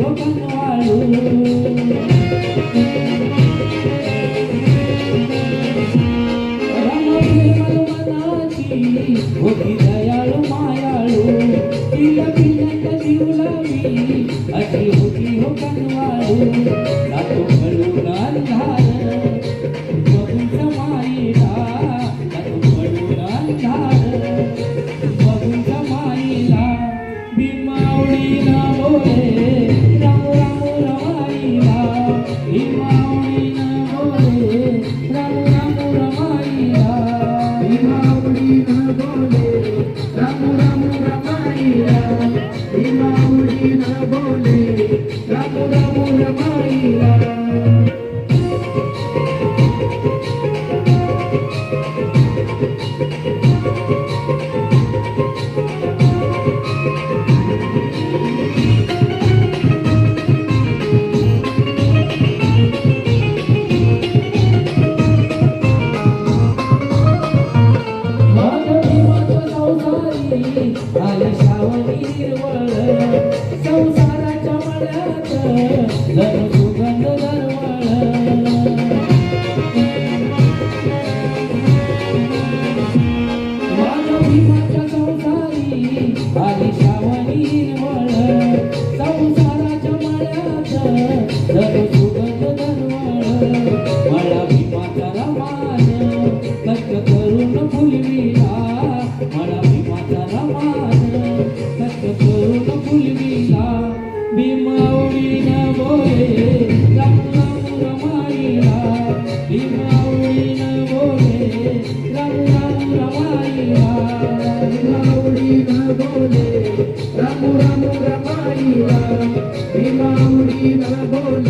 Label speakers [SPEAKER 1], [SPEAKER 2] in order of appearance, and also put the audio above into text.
[SPEAKER 1] అతి ఒక కన్వాడు నాతో కలునా बोले राम राम रमाई राम बोले राम राम रमाई राम भीमा उड़ी बोले